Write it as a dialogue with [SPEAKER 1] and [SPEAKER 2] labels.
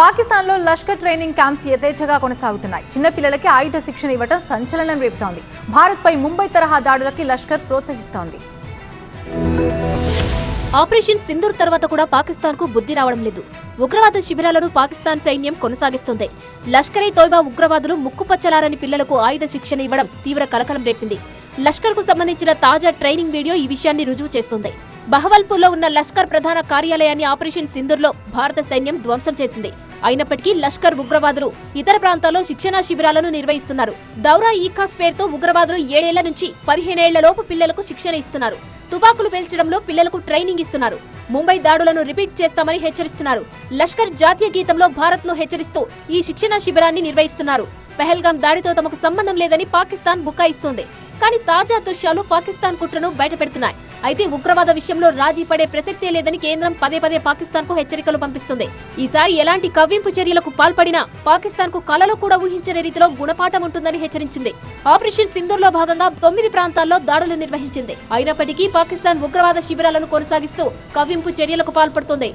[SPEAKER 1] పాకిస్తాన్లో Lashkar training camps యథేచ్ఛగా కొనసాగుతున్నాయి. చిన్నపిల్లలకి ఆయుధ శిక్షణ ఇవ్వటం సంచలనం రేపుతోంది. భారత్పై ముంబై తరహా దాడులకి లష్కర్ ప్రోత్సహిస్తోంది.
[SPEAKER 2] ఆపరేషన్ సింధూర్ తర్వాత కూడా పాకిస్తాన్కు బుద్ధి రావడం లేదు. ఉగ్రవాద శిబిరాలను పాకిస్తాన్ సైన్యం కొనసాగిస్తుంది. లష్కర్ ఇ తోయిబా ఉగ్రవాదులు ముక్కుపచ్చలారని పిల్లలకు ఆయుధ శిక్షణ ఇవ్వడం తీవ్ర కలకలం రేపింది. లష్కర్కు సంబంధించిన తాజా ట్రైనింగ్ వీడియో ఈ విషయాన్ని రుజువు చేస్తుంది. బహవల్పూర్లో ఉన్న లష్కర్ ప్రధాన కార్యాలయాన్ని ఆపరేషన్ సింధూర్లో భారత సైన్యం ధ్వంసం చేసింది. అయినప్పటికీ లష్కర్ ఉగ్రవాదులు ఇతర ప్రాంతాల్లో శిక్షణా శిబిరాలను నిర్వహిస్తున్నారు. దౌరా ఈఖాస్ పేరుతో ఉగ్రవాదులు ఏడేళ్ళ నుంచి పదిహేనేళ్ళలోపు పిల్లలకు శిక్షణ ఇస్తున్నారు. తుపాకులు పేల్చడంలో పిల్లలకు ట్రైనింగ్ ఇస్తున్నారు. ముంబై దాడులను రిపీట్ చేస్తామని హెచ్చరిస్తున్నారు. లష్కర్ జాతీయ గీతంలో భారత్ను హెచ్చరిస్తూ ఈ శిక్షణా శిబిరాన్ని నిర్వహిస్తున్నారు. పెహల్గాం దాడితో తమకు సంబంధం లేదని పాకిస్తాన్ బుకాయిస్తోంది. కానీ తాజా దృశ్యాలు పాకిస్తాన్ కుట్రను బయటపెడుతున్నాయి. అయితే ఉగ్రవాద విషయంలో రాజీ పడే ప్రసక్తే లేదని కేంద్రం పదే పదే పాకిస్తాన్కు హెచ్చరికలు పంపిస్తుంది. ఈసారి ఎలాంటి కవ్వింపు చర్యలకు పాల్పడినా పాకిస్తాన్కు కలలో కూడా ఊహించని రీతిలో గుణపాఠం ఉంటుందని హెచ్చరించింది. ఆపరేషన్ సింధూర్లో భాగంగా తొమ్మిది ప్రాంతాల్లో దాడులు నిర్వహించింది. అయినప్పటికీ పాకిస్తాన్ ఉగ్రవాద శిబిరాలను కొనసాగిస్తూ కవ్వింపు చర్యలకు పాల్పడుతోంది.